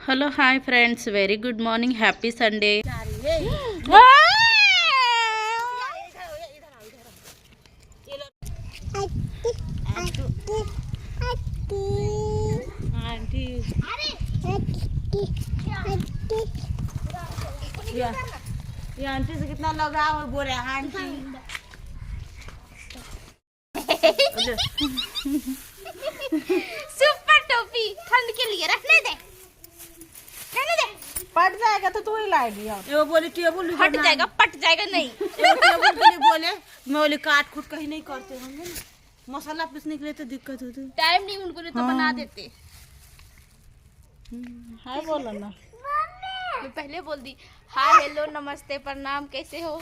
hello hi friends very good morning happy Sunday aunty ये ये aunty से कितना लगाव है बोले आंटी सुपर टोपी ठंड के लिए रखने दे रहने दे पट जाएगा तो तू ही लाएगी ये वो बोले टेबल हट जाएगा पट जाएगा नहीं। ये टेबल के लिए बोले मैं बोले काट खुट कहीं नहीं करते होंगे मसाला पीसने के लिए तो दिक्कत होती। टाइम नहीं उनको नहीं तो बना देते। हाय बोलो ना। पहले बोल दी हाय हेलो नमस्ते प्रणाम कैसे हो?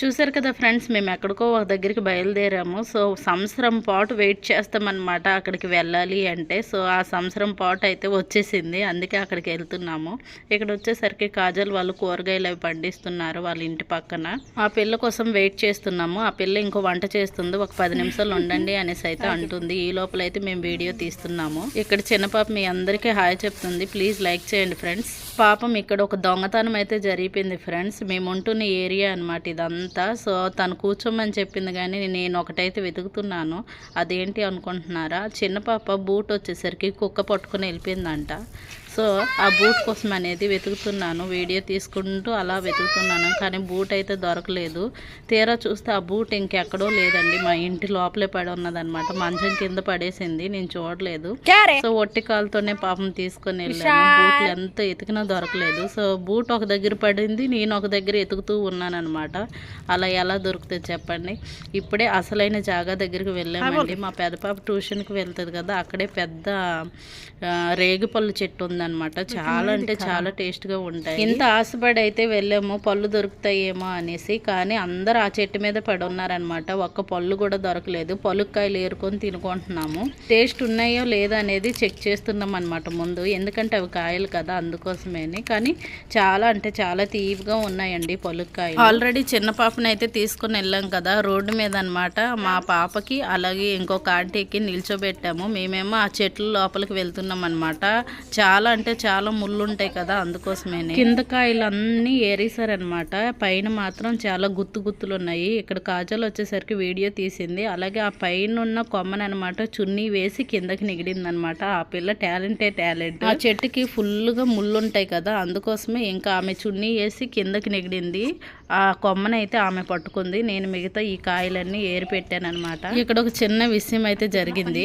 చూసారు కదా ఫ్రెండ్స్ మేము ఎక్కడికో ఒక దగ్గరికి బయలుదేరాము. సో సంవత్సరం పాటు వెయిట్ చేస్తామన్నమాట అక్కడికి వెళ్ళాలి అంటే. సో ఆ సంవత్సరం పాటు అయితే వచ్చేసింది. అందుకే అక్కడికి వెళ్తున్నాము. ఇక్కడ వచ్చేసరికి కాజల్ వాళ్ళు కూరగాయలు అవి పండిస్తున్నారు వాళ్ళ ఇంటి పక్కన. ఆ పిల్ల కోసం వెయిట్ చేస్తున్నాము. ఆ పిల్ల ఇంకో వంట చేస్తుంది. ఒక పది నిమిషాలు ఉండండి అనేసి అయితే అంటుంది. ఈ లోపల అయితే మేము వీడియో తీస్తున్నాము. ఇక్కడ చిన్న పాప మీ అందరికీ హాయ్ చెప్తుంది. ప్లీజ్ లైక్ చేయండి ఫ్రెండ్స్. పాపం ఇక్కడ ఒక దొంగతనం అయితే జరిగిపోయింది ఫ్రెండ్స్. మేము ఉంటున్న ఏరియా అన్నమాట ఇదంతా. సో తను కూర్చోమని చెప్పింది కానీ నేను ఒకటైతే వెతుకుతున్నాను. అదేంటి అనుకుంటున్నారా? చిన్న పాప బూట్ వచ్చేసరికి కుక్క పట్టుకుని వెళ్ళిపోయిందంట. సో ఆ బూట్ కోసం అనేది వెతుకుతున్నాను. వీడియో తీసుకుంటూ అలా వెతుకుతున్నాను. కానీ బూట్ అయితే దొరకలేదు. తీరా చూస్తే ఆ బూట్ ఇంకెక్కడో లేదండి. మా ఇంటి లోపలే పడి ఉన్నదన్నమాట. మంచం కింద పడేసింది. నేను చూడలేదు. సో ఒట్టి కాలుతోనే పాపం తీసుకొని వెళ్ళాను. బూట్లు ఎంత ఎతికినా దొరకలేదు. సో బూట్ ఒక దగ్గర పడింది. నేను ఒక దగ్గర ఎతుకుతూ ఉన్నాను అనమాట అలా ఎలా దొరుకుతుంది చెప్పండి. ఇప్పుడే అసలైన జాగా దగ్గరికి వెళ్ళామండి. మా పెద్ద పాప ట్యూషన్కి వెళ్తుంది కదా. అక్కడే పెద్ద రేగిపళ్ళు చెట్టు ఉందన్నమాట చాలా అంటే చాలా టేస్ట్గా ఉంటాయి. ఇంత ఆశపడి అయితే వెళ్ళాము పళ్ళు దొరుకుతాయేమో అనేసి కానీ అందరు ఆ చెట్టు మీద పడి ఉన్నారనమాట ఒక్క పళ్ళు కూడా దొరకలేదు. పలుక్కాయలు ఏరుకొని తినుకుంటున్నాము. టేస్ట్ ఉన్నాయో లేదా అనేది చెక్ చేస్తున్నాం అనమాట ముందు. ఎందుకంటే అవి కాయలు కదా అందుకోసమేని. కానీ చాలా అంటే చాలా తీపిగా ఉన్నాయండి పలుక్కాయలు. ఆల్రెడీ చిన్న పాపని అయితే తీసుకుని వెళ్ళాం కదా రోడ్డు మీద అనమాట మా పాపకి అలాగే ఇంకొక ఆంటీకి నిల్చోబెట్టాము. మేమేమో ఆ చెట్ల లోపలికి వెళ్తున్నాం అనమాట చాలా అంటే చాలా ముళ్ళు ఉంటాయి కదా అందుకోసమే కింద కాయలు అన్నీ ఏరేసారనమాట పైన మాత్రం చాలా గుత్తు గుత్తులు ఉన్నాయి ఇక్కడ కాజల్ వచ్చేసరికి వీడియో తీసింది. అలాగే ఆ పైన ఉన్న కొమ్మని అనమాట చున్నీ వేసి కిందకి నిగిడింది అనమాట ఆ పిల్ల టాలెంటే టాలెంట్. ఆ చెట్టుకి ఫుల్గా ముళ్ళు ఉంటాయి కదా అందుకోసమే ఇంకా ఆమె చున్నీ వేసి కిందకి నిగిడింది. ఆ కొమ్మనైతే ఆమె పట్టుకుంది. నేను మిగతా ఈ కాయలన్నీ ఏరి పెట్టాను అనమాట ఇక్కడ ఒక చిన్న విషయం అయితే జరిగింది.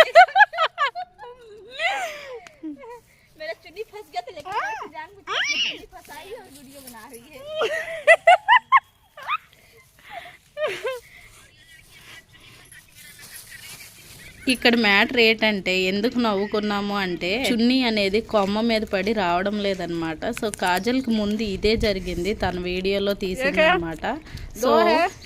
ఇక్కడ మ్యాటర్ ఏంటంటే ఎందుకు నవ్వుకున్నాము అంటే చున్నీ అనేది కొమ్మ మీద పడి రావడం లేదనమాట. సో కాజల్కి ముందు ఇదే జరిగింది తన వీడియోలో తీసింది అనమాట సో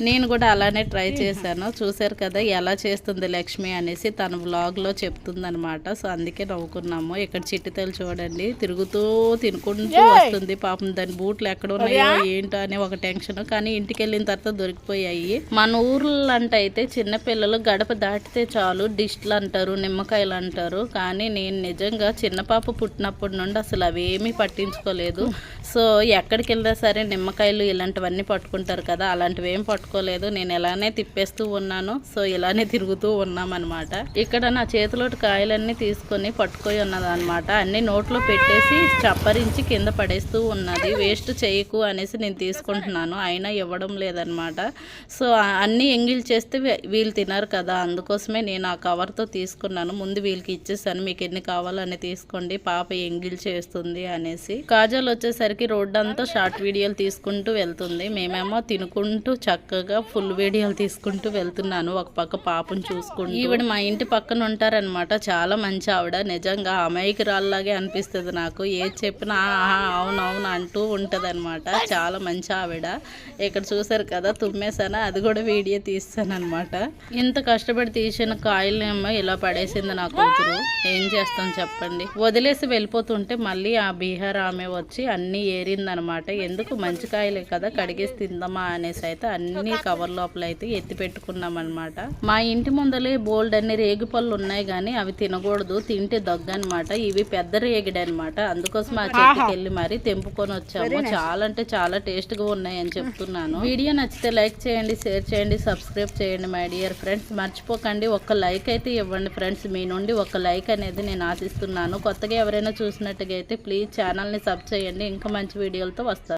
నేను కూడా అలానే ట్రై చేశాను. చూసారు కదా ఎలా చేస్తుంది లక్ష్మి అనేసి తన వ్లాగ్లో చెప్తుంది అనమాట సో అందుకే నవ్వుకున్నాము. ఇక్కడ చిట్టితలు చూడండి తిరుగుతూ తినుకుంటూ వస్తుంది. పాపం దాని బూట్లు ఎక్కడ ఉన్నాయో ఏంటో అనే ఒక టెన్షన్. కానీ ఇంటికి వెళ్ళిన తర్వాత దొరికిపోయాయి. మన ఊర్లో అంటే అయితే చిన్నపిల్లలు గడప దాటితే చాలు పేస్ట్లు అంటారు నిమ్మకాయలు అంటారు కానీ నేను నిజంగా చిన్న పాప పుట్టినప్పటి నుండి అసలు అవేమీ పట్టించుకోలేదు. సో ఎక్కడికి వెళ్ళినా సరే నిమ్మకాయలు ఇలాంటివన్నీ పట్టుకుంటారు కదా అలాంటివి ఏం పట్టుకోలేదు. నేను ఇలానే తిప్పేస్తూ ఉన్నాను. సో ఇలానే తిరుగుతూ ఉన్నామన్నమాట. ఇక్కడ నా చేతిలోటి కాయలన్నీ తీసుకొని పట్టుకొని ఉన్నదన్నమాట. అన్ని నోట్లో పెట్టేసి చప్పరించి కింద పడేస్తూ ఉన్నది. వేస్ట్ చేయకు అనేసి నేను తీసుకుంటున్నాను. అయినా ఇవ్వడం లేదనమాట సో అన్నీ ఎంగిల్ చేస్తే వీళ్ళు తినరు కదా అందుకోసమే నేను ఆ కవర్తో తీసుకున్నాను. ముందు వీళ్ళకి ఇచ్చేసాను. మీకు ఎన్ని కావాలని తీసుకోండి. పాప ఎంగిల్ చేస్తుంది అనేసి. కాజల్ వచ్చేసరికి రోడ్డు అంతా షార్ట్ వీడియోలు తీసుకుంటూ వెళ్తుంది. మేమేమో తినుకుంటూ చక్కగా ఫుల్ వీడియోలు తీసుకుంటూ వెళ్తున్నాను. ఒక పక్క పాపను చూసుకుంటూ. ఈవిడ మా ఇంటి పక్కన ఉంటారనమాట చాలా మంచి ఆవిడ. నిజంగా అమాయకురాల్లాగే అనిపిస్తుంది నాకు. ఏది చెప్పినా "ఆహా, అవునవును అంటూ ఉంటుంది అనమాట చాలా మంచి ఆవిడ. ఇక్కడ చూసారు కదా తుమ్మేసాను అది కూడా వీడియో తీస్తాను అనమాట ఇంత కష్టపడి తీసిన కాయలనేమో ఇలా పడేసింది నా కూతురు. ఏం చేస్తాం చెప్పండి. వదిలేసి వెళ్ళిపోతుంటే మళ్ళీ ఆ బీహార్ ఆమె వచ్చి అన్నీ ఏరిందనమాట. ఎందుకు మంచి కాయలే కదా కడిగేసి తిందామా అనేసి అనేసి అయితే అన్ని కవర్ లోపల అయితే ఎత్తి పెట్టుకున్నాం అనమాట మా ఇంటి ముందలే బోల్డ్ అన్ని రేగి పళ్ళు ఉన్నాయి కానీ అవి తినకూడదు తింటే దగ్గు అనమాట ఇవి పెద్ద రేగిడి అనమాట అందుకోసం ఆ చెట్టుకి వెళ్ళి మరి తెంపుకొని వచ్చాము. చాలా అంటే చాలా టేస్ట్గా ఉన్నాయి అని చెప్తున్నాను. వీడియో నచ్చితే లైక్ చేయండి షేర్ చేయండి సబ్స్క్రైబ్ చేయండి మై డియర్ ఫ్రెండ్స్. మర్చిపోకండి ఒక్క లైక్ అయితే ఇవ్వండి ఫ్రెండ్స్. మీ నుండి ఒక లైక్ అనేది నేను ఆశిస్తున్నాను. కొత్తగా ఎవరైనా చూసినట్టుగా అయితే ప్లీజ్ ఛానల్ని సబ్ చేయండి. ఇంకా మంచి వీడియోలతో వస్తారు